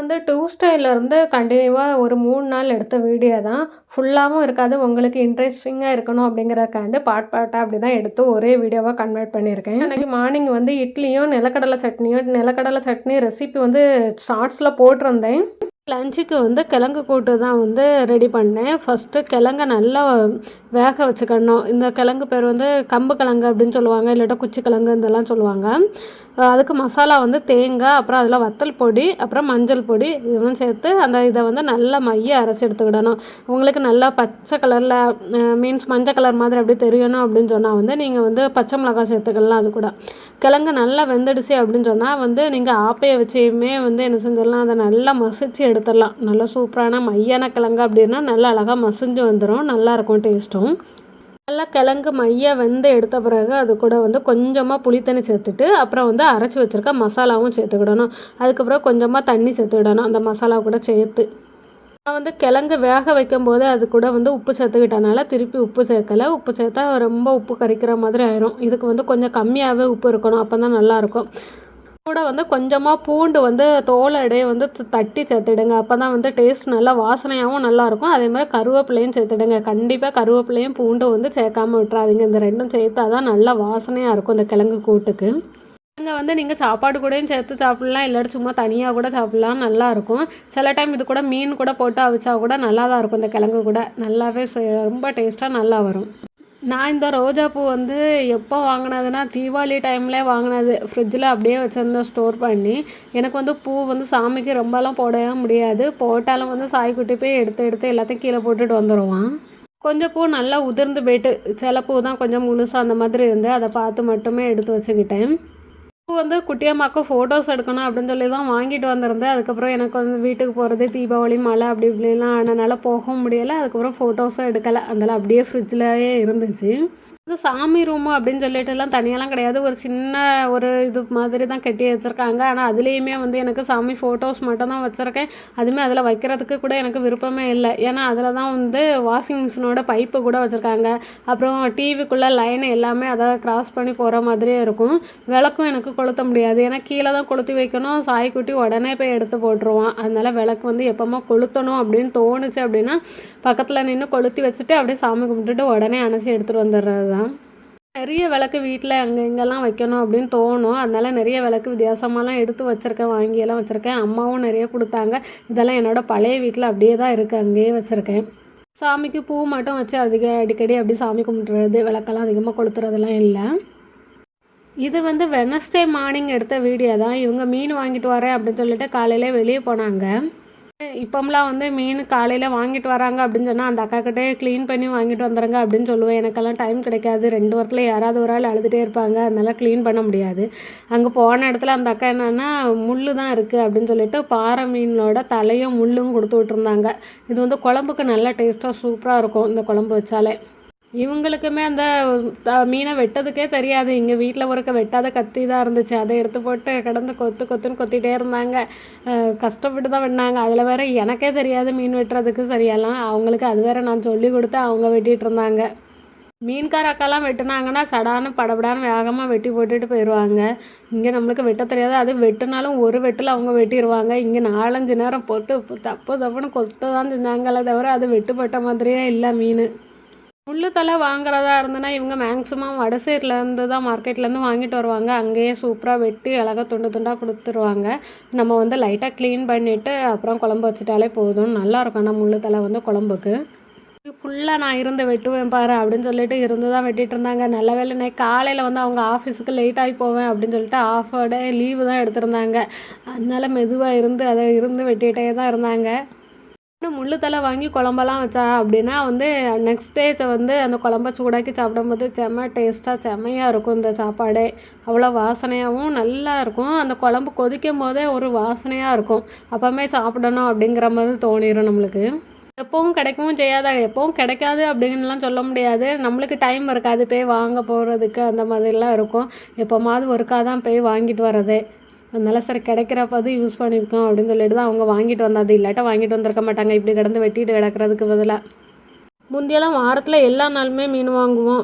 வந்து டியூஸ்டேலேருந்து கண்டினியூவாக ஒரு மூணு நாள் எடுத்த வீடியோ தான். ஃபுல்லாகவும் இருக்காது. உங்களுக்கு இன்ட்ரெஸ்டிங்காக இருக்கணும் அப்படிங்கிறக்காண்டு பாட் பாட்டாக அப்படி தான் எடுத்து ஒரே வீடியோவாக கன்வெர்ட் பண்ணியிருக்கேன். எனக்கு மார்னிங் வந்து இட்லியும் நிலக்கடலை சட்னியும் நிலக்கடலை சட்னி ரெசிபி வந்து ஷார்ட்ஸில் போட்டிருந்தேன். லஞ்சுக்கு வந்து கிழங்கு கூட்டு தான் வந்து ரெடி பண்ணேன். ஃபஸ்ட்டு கிழங்க நல்லா வேக வச்சுக்கணும். இந்த கிழங்கு பேர் வந்து கம்பு கிழங்கு அப்படின்னு சொல்லுவாங்க இல்லாட்டா குச்சி கிழங்கு இதெல்லாம் சொல்லுவாங்க. அதுக்கு மசாலா வந்து தேங்காய் அப்புறம் அதில் வத்தல் பொடி அப்புறம் மஞ்சள் பொடி இதெல்லாம் சேர்த்து அந்த இதை வந்து நல்லா மைய அரைச்சி எடுத்துக்கிடணும். உங்களுக்கு நல்லா பச்சை கலரில் மீன்ஸ் மஞ்சள் கலர் மாதிரி அப்படி தெரியணும் அப்படின்னு சொன்னால் வந்து நீங்கள் வந்து பச்சை மிளகாய் சேர்த்துக்கலாம் அது கூட. கிழங்கு நல்லா வெந்துடுச்சு அப்படின்னு சொன்னால் வந்து நீங்கள் ஆப்பையை வச்சையுமே வந்து என்ன செஞ்சிடலாம் அதை நல்லா மசிச்சு எடுத்துடலாம். நல்லா சூப்பரான மையான கிழங்கு அப்படின்னா நல்லா அழகாக மசிஞ்சு வந்துடும் நல்லாயிருக்கும் டேஸ்ட்டும். நல்லா கிழங்கு மைய வெந்து எடுத்த பிறகு அது கூட வந்து கொஞ்சமாக புளித்தண்ணி சேர்த்துட்டு அப்புறம் வந்து அரைச்சி வச்சுருக்க மசாலாவும் சேர்த்துக்கிடணும். அதுக்கப்புறம் கொஞ்சமாக தண்ணி சேர்த்துக்கிடணும். அந்த மசாலா கூட சேர்த்து. நான் வந்து கிழங்கு வேக வைக்கும்போது அது கூட வந்து உப்பு சேர்த்துக்கிட்டனால திருப்பி உப்பு சேர்க்கலை. உப்பு சேர்த்தா ரொம்ப உப்பு கறிக்கிற மாதிரி ஆயிரும். இதுக்கு வந்து கொஞ்சம் கம்மியாகவே உப்பு இருக்கணும். அப்போ தான் நல்லாயிருக்கும் கூட வந்து கொஞ்சமாக பூண்டு வந்து தோலடையே வந்து தட்டி சேர்த்துடுங்க. அப்போ தான் வந்து டேஸ்ட் நல்லா வாசனையாகவும் நல்லாயிருக்கும். அதே மாதிரி கருவேப்பிலையும் சேர்த்துடுங்க. கண்டிப்பாக கருவேப்பிலையும் பூண்டும் வந்து சேர்க்காம விட்றாதீங்க இந்த ரெண்டும் சேர்த்தா தான் நல்லா வாசனையாக இருக்கும் இந்த கிழங்கு கூட்டுக்கு. அங்கே வந்து நீங்கள் சாப்பாடு கூடயும் சேர்த்து சாப்பிட்லாம். இல்லாட்டி சும்மா தனியாக கூட சாப்பிட்லாம். நல்லாயிருக்கும். சில டைம் இது கூட மீன் கூட போட்டு அவிச்சா கூட நல்லா தான் இருக்கும். இந்த கிழங்கு கூட நல்லாவே ரொம்ப டேஸ்ட்டாக நல்லா வரும். நான் இந்த ரோஜா பூ வந்து எப்போ வாங்கினதுன்னா தீபாவளி டைமில் வாங்கினது. ஃப்ரிட்ஜில் அப்படியே வச்சுருந்தேன் ஸ்டோர் பண்ணி. எனக்கு வந்து பூ வந்து சாமிக்கு ரொம்பலாம் போடவே முடியாது. போட்டாலும் வந்து சாய்க்குட்டி போய் எடுத்து எடுத்து எல்லாத்தையும் கீழே போட்டுட்டு வந்துடுவான் கொஞ்சம் பூ நல்லா உதிர்ந்து போயிட்டு சில பூ தான் கொஞ்சம் முழுசாக அந்த மாதிரி இருந்து அதை பார்த்து மட்டுமே எடுத்து வச்சுக்கிட்டேன். பூ வந்து குட்டியம்மாவுக்கு ஃபோட்டோஸ் எடுக்கணும் அப்படின்னு சொல்லி தான் வாங்கிட்டு வந்திருந்தேன். அதுக்கப்புறம் எனக்கு வந்து வீட்டுக்கு போகிறது தீபாவளி மழை அப்படி இப்படிலாம் ஆனனால போகவும் முடியலை. அதுக்கப்புறம் ஃபோட்டோஸும் எடுக்கலை. அதெல்லாம் அப்படியே ஃப்ரிட்ஜ்லேயே இருந்துச்சு. இது சாமி ரூமு அப்படின்னு சொல்லிட்டுலாம் தனியாலாம் கிடையாது. ஒரு சின்ன ஒரு இது மாதிரி தான் கட்டி வச்சுருக்காங்க. ஆனால் அதுலேயுமே வந்து எனக்கு சாமி ஃபோட்டோஸ் மட்டும் தான் வச்சுருக்கேன். அதுவுமே அதில் வைக்கிறதுக்கு கூட எனக்கு விருப்பமே இல்லை. ஏன்னா அதில் தான் வந்து வாஷிங் மிஷினோட பைப்பு கூட வச்சுருக்காங்க. அப்புறம் டிவிக்குள்ளே லைன் எல்லாமே அதை கிராஸ் பண்ணி போகிற மாதிரியே இருக்கும். விளக்கும் எனக்கு கொளுத்த முடியாது. ஏன்னா கீழே தான் கொளுத்தி வைக்கணும். சாய்க்குட்டி உடனே போய் எடுத்து போட்டுருவான். அதனால் விளக்கு வந்து எப்போமா கொளுத்தணும் அப்படின்னு தோணுச்சு அப்படின்னா பக்கத்தில் நின்று கொளுத்தி வச்சுட்டு அப்படியே சாமி கும்பிட்டுட்டு உடனே அணைச்சி எடுத்துகிட்டு வந்துடுறது. தான் நிறைய விளக்கு வீட்டில் அங்கே இங்கெல்லாம் வைக்கணும் அப்படின்னு தோணும். அதனால் நிறைய விளக்கு வித்தியாசமாலாம் எடுத்து வச்சுருக்கேன் வாங்கியெல்லாம் வச்சுருக்கேன். அம்மாவும் நிறைய கொடுத்தாங்க. இதெல்லாம் என்னோடய பழைய வீட்டில் அப்படியே தான் இருக்குது அங்கேயே வச்சுருக்கேன். சாமிக்கு பூ மட்டும் வச்சு அதிக அடிக்கடி அப்படி சாமி கும்பிட்றது விளக்கெல்லாம் அதிகமாக கொளுத்துறதுலாம் இல்லை. இது வந்து வெனஸ்டே மார்னிங் எடுத்த வீடியோ தான் இவங்க மீன் வாங்கிட்டு வரேன் அப்படின்னு சொல்லிட்டு காலையில் வெளியே போனாங்க. இப்போம்லாம் வந்து மீன் காலையில் வாங்கிட்டு வராங்க அப்படின்னு சொன்னால் அந்த அக்காக்கிட்டே க்ளீன் பண்ணி வாங்கிட்டு வந்துடுங்க அப்படின்னு சொல்லுவேன். எனக்கெல்லாம் டைம் கிடைக்காது. ரெண்டு வாரத்தில் யாராவது ஒரு ஆள் அழுதுகிட்டே இருப்பாங்க. அதனால க்ளீன் பண்ண முடியாது. அங்கே போன இடத்துல அந்த அக்கா என்னென்னா முள் தான் இருக்குது அப்படின்னு சொல்லிட்டு பாறை மீனோட தலையும் முள்ளும் கொடுத்து விட்ருந்தாங்க இது வந்து குழம்புக்கு நல்லா டேஸ்ட்டாக சூப்பராக இருக்கும் இந்த குழம்பு வச்சாலே. இவங்களுக்குமே அந்த மீனை வெட்டதுக்கே தெரியாது. இங்கே வீட்டில் ஒருக்க வெட்டாத கத்தி தான் இருந்துச்சு. அதை எடுத்து போட்டு கிடந்து கொத்து கொத்துன்னு கொத்திட்டே இருந்தாங்க. கஷ்டப்பட்டு தான் வெட்டினாங்க. அதில் வேற எனக்கே தெரியாது மீன் வெட்டுறதுக்கு சரியெல்லாம் அவங்களுக்கு அது வேற நான் சொல்லி கொடுத்து அவங்க வெட்டிகிட்டு இருந்தாங்க. மீன்கார அக்காலாம் வெட்டினாங்கன்னா சடான்னு படபடான்னு வேகமாக வெட்டி போட்டுட்டு போயிடுவாங்க இங்கே நம்மளுக்கு வெட்ட தெரியாது. அது வெட்டினாலும் ஒரு வெட்டில் அவங்க வெட்டிடுவாங்க இங்கே நாலஞ்சு நேரம் போட்டு தப்பு தப்புன்னு கொத்த தான் செஞ்சாங்களே தவிர அது வெட்டுப்பட்ட மாதிரியே இல்லை மீன். முள்ளு தலை வாங்குறதா இருந்ததுன்னா இவங்க மேக்ஸிமம் வடசேரிலேருந்து தான் மார்க்கெட்லேருந்து வாங்கிட்டு வருவாங்க. அங்கேயே சூப்பராக வெட்டி அழகாக துண்டு துண்டாக கொடுத்துருவாங்க. நம்ம வந்து லைட்டாக க்ளீன் பண்ணிவிட்டு அப்புறம் குழம்பு வச்சுட்டாலே போதும். நல்லாயிருக்கும் ஆனால் முள்ளு தலை வந்து குழம்புக்கு. ஃபுல்லாக நான் இருந்து வெட்டுவேன் பாரு அப்படின்னு சொல்லிட்டு இருந்து தான் வெட்டிகிட்டு இருந்தாங்க. நல்ல வேலை நான் காலையில் வந்து அவங்க ஆஃபீஸுக்கு லேட்டாகி போவேன் அப்படின்னு சொல்லிட்டு ஆஃப் டே லீவு தான் எடுத்திருந்தாங்க. அதனால் மெதுவாக இருந்து அதை இருந்து வெட்டிகிட்டே தான் இருந்தாங்க. முள்ளு தலை வாங்கி குழம்பெல்லாம் வச்சா அப்படின்னா வந்து நெக்ஸ்ட் டேஸை வந்து அந்த குழம்ப சூடாக்கி சாப்பிடும்போது செம்ம டேஸ்ட்டாக செம்மையாக இருக்கும் இந்த சாப்பாடே. அவ்வளோ வாசனையாகவும் நல்லா இருக்கும். அந்த குழம்பு கொதிக்கும் போதே ஒரு வாசனையாக இருக்கும். அப்போவுமே சாப்பிடணும் அப்படிங்கிற மாதிரி தோணிடும் நம்மளுக்கு. எப்பவும் கிடைக்கவும் செய்யாத? எப்பவும் கிடைக்காது அப்படின்லாம் சொல்ல முடியாது. நம்மளுக்கு டைம் இருக்காது போய் வாங்க போகிறதுக்கு அந்த மாதிரிலாம் இருக்கும். எப்போமாவது ஒருக்கா தான் போய் வாங்கிட்டு வர்றதே. அதனால் சரி கிடைக்கிறப்ப அது யூஸ் பண்ணியிருக்கோம் அப்படின்னு சொல்லிட்டு தான் அவங்க வாங்கிட்டு வந்தாது. இல்லாட்டா வாங்கிட்டு வந்திருக்க மாட்டாங்க. இப்படி கிடந்து வெட்டிட்டு கிடக்கிறதுக்கு பதிலாக முந்தியெல்லாம் வாரத்தில் எல்லா நாளுமே மீன் வாங்குவோம்.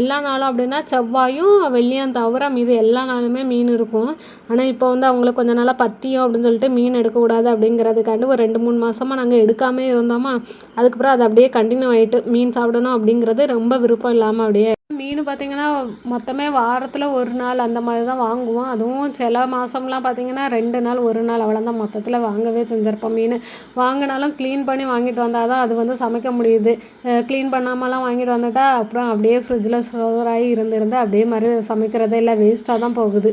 எல்லா நாளும் அப்படின்னா செவ்வாயும் வெள்ளியும் தவிர மீது எல்லா நாளுமே மீன் இருக்கும். ஆனால் இப்போ வந்து அவங்களுக்கு கொஞ்ச நாளாக பத்தியம் அப்படின்னு சொல்லிட்டு மீன் எடுக்கக்கூடாது அப்படிங்கிறதுக்காண்டி ஒரு ரெண்டு மூணு மாதமாக நாங்கள் எடுக்காமே இருந்தோமா அதுக்கப்புறம் அது அப்படியே கண்டினியூ ஆகிட்டு மீன் சாப்பிடணும் அப்படிங்கிறது ரொம்ப விருப்பம் இல்லாமல் அப்படியே மீன் பார்த்திங்கன்னா மொத்தமே வாரத்தில் ஒரு நாள் அந்த மாதிரி தான் வாங்குவோம். அதுவும் சில மாதம்லாம் பார்த்திங்கன்னா ரெண்டு நாள் ஒரு நாள் அவ்வளோதான் மொத்தத்தில் வாங்கவே செஞ்சுருப்போம் மீன். வாங்கினாலும் க்ளீன் பண்ணி வாங்கிட்டு வந்தால் தான் அது வந்து சமைக்க முடியுது. க்ளீன் பண்ணாமலாம் வாங்கிட்டு வந்துட்டா அப்புறம் அப்படியே ஃப்ரிட்ஜில் ஸ்டோராகி ஆகி இருந்து இருந்து அப்படியே மாதிரி சமைக்கிறதே இல்லை வேஸ்ட்டாக தான் போகுது.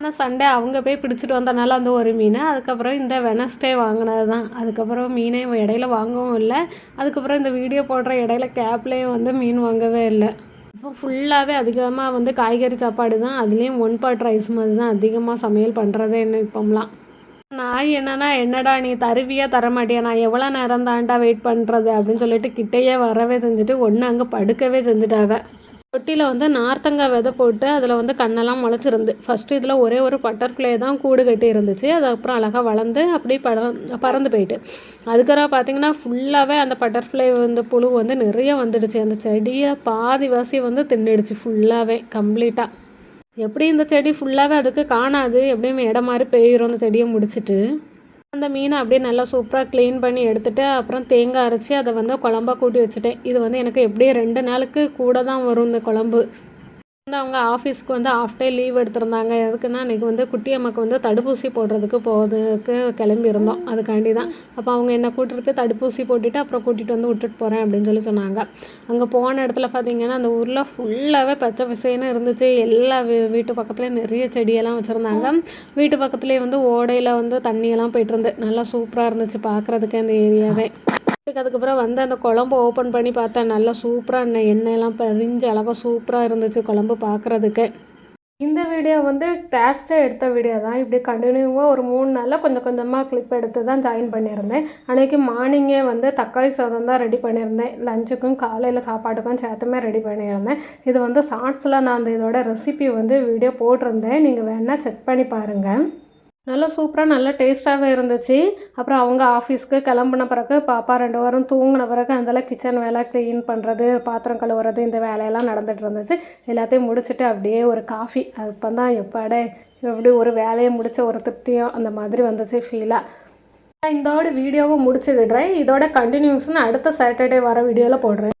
ஆனால் சண்டே அவங்க போய் பிடிச்சிட்டு வந்தனால அந்த ஒரு மீன். அதுக்கப்புறம் இந்த வெனஸ்டே வாங்கினது தான் அதுக்கப்புறம் மீனே இடையில வாங்கவும் இல்லை. அதுக்கப்புறம் இந்த வீடியோ போடுற இடையில கேப்லேயும் வந்து மீன் வாங்கவே இல்லை. இப்போ ஃபுல்லாகவே அதிகமாக வந்து காய்கறி சாப்பாடு தான் அதுலேயும் ஒன் பாட் ரைஸ் மாதிரி தான் அதிகமாக சமையல் பண்ணுறதே என்ன இப்போம்லாம். நாய் என்னன்னா என்னடா நீ தருவியா தரமாட்டியா? நான் எவ்வளோ நேரம் தாண்டா வெயிட் பண்ணுறது அப்படின்னு சொல்லிட்டு கிட்டேயே வரவே செஞ்சுட்டு ஒன்று அங்கே படுக்கவே செஞ்சுட்டாங்க தொட்டியில் வந்து நார்த்தங்காய் விதை போட்டு அதில் வந்து கண்ணெல்லாம் முளைச்சிருந்து ஃபஸ்ட்டு இதில் ஒரே ஒரு பட்டர்ஃப்ளை தான் கூடு கட்டி இருந்துச்சு. அது அப்புறம் அழகாக வளர்ந்து அப்படியே பட பறந்து போயிட்டு. அதுக்கப்புறம் பார்த்தீங்கன்னா ஃபுல்லாகவே அந்த பட்டர்ஃப்ளை வந்து புழு வந்து நிறைய வந்துடுச்சு. அந்த செடியை பாதி வாசி வந்து தின்னுடுச்சு ஃபுல்லாகவே கம்ப்ளீட்டாக எப்படி இந்த செடி ஃபுல்லாகவே அதுக்கு காணாது எப்படியும் இடம் மாதிரி பெய்கிறோம் அந்த செடியை முடிச்சுட்டு. அந்த மீனை அப்படியே நல்லா சூப்பராக க்ளீன் பண்ணி எடுத்துகிட்டு அப்புறம் தேங்காய் அரைச்சி அதை வந்து குழம்பா கூட்டி வச்சுட்டேன். இது வந்து எனக்கு எப்படியும் ரெண்டு நாளுக்கு கூட தான் வரும் இந்த குழம்பு. வந்து அவங்க ஆஃபீஸ்க்கு வந்து ஆஃப் டே லீவ் எடுத்திருந்தாங்க. எதுக்குன்னா இன்றைக்கி வந்து குட்டி அம்மாக்கு வந்து தடுப்பூசி போடுறதுக்கு போகிறதுக்கு கிளம்பியிருந்தோம். அதுக்காண்டி தான் அப்போ அவங்க என்ன கூட்டிட்டு போய் தடுப்பூசி போட்டுட்டு அப்புறம் கூட்டிகிட்டு வந்து விட்டுட்டு போகிறேன் அப்படின்னு சொல்லி சொன்னாங்க. அங்கே போன இடத்துல பார்த்தீங்கன்னா அந்த ஊரில் ஃபுல்லாகவே பச்சை பசேன்னு இருந்துச்சு. எல்லா வீ வீட்டு பக்கத்துலேயும் நிறைய செடியெல்லாம் வச்சுருந்தாங்க. வீட்டு பக்கத்துலேயே வந்து ஓடையில் வந்து தண்ணியெல்லாம் போயிட்டு இருந்து நல்லா சூப்பராக இருந்துச்சு பார்க்குறதுக்கு அந்த ஏரியாவே. அதுக்கப்புறம் வந்து அந்த குழம்பு ஓப்பன் பண்ணி பார்த்தேன். நல்லா சூப்பராக எண்ணெய் எண்ணெயெல்லாம் பறிஞ்சு அழகாக சூப்பராக இருந்துச்சு குழம்பு பார்க்குறதுக்கு. இந்த வீடியோ வந்து டேஸ்ட்டாக எடுத்த வீடியோ தான். இப்படி கண்டினியூவாக ஒரு மூணு நாளில் கொஞ்சம் கொஞ்சமாக கிளிப் எடுத்து தான் ஜாயின் பண்ணியிருந்தேன். அன்றைக்கி மார்னிங்கே வந்து தக்காளி சாதம் தான் ரெடி பண்ணியிருந்தேன். லஞ்சுக்கும் காலையில் சாப்பாட்டுக்கும் சேர்த்துமே ரெடி பண்ணியிருந்தேன். இது வந்து ஷார்ட்ஸில் நான் அந்த இதோட ரெசிபி வந்து வீடியோ போட்டிருந்தேன். நீங்கள் வேணால் செக் பண்ணி பாருங்கள் நல்லா சூப்பராக நல்லா டேஸ்ட்டாகவே இருந்துச்சு. அப்புறம் அவங்க ஆஃபீஸ்க்கு கிளம்புன பிறகு பாப்பா ரெண்டு வாரம் தூங்கின பிறகு அதெல்லாம் கிச்சன் வேலை க்ளீன் பண்ணுறது பாத்திரம் கழுவுறது இந்த வேலையெல்லாம் நடந்துட்டு இருந்துச்சு. எல்லாத்தையும் முடிச்சுட்டு அப்படியே ஒரு காஃபி அப்போ தான் எப்பாடே எப்படி ஒரு வேலையை முடித்த ஒரு திருப்தியும் அந்த மாதிரி வந்துச்சு ஃபீலாக நான் இதோட வீடியோவை முடிச்சுக்கிடுறேன். இதோட கண்டினியூஷன் அடுத்த சாட்டர்டே வர வீடியோவில் போடுறேன்.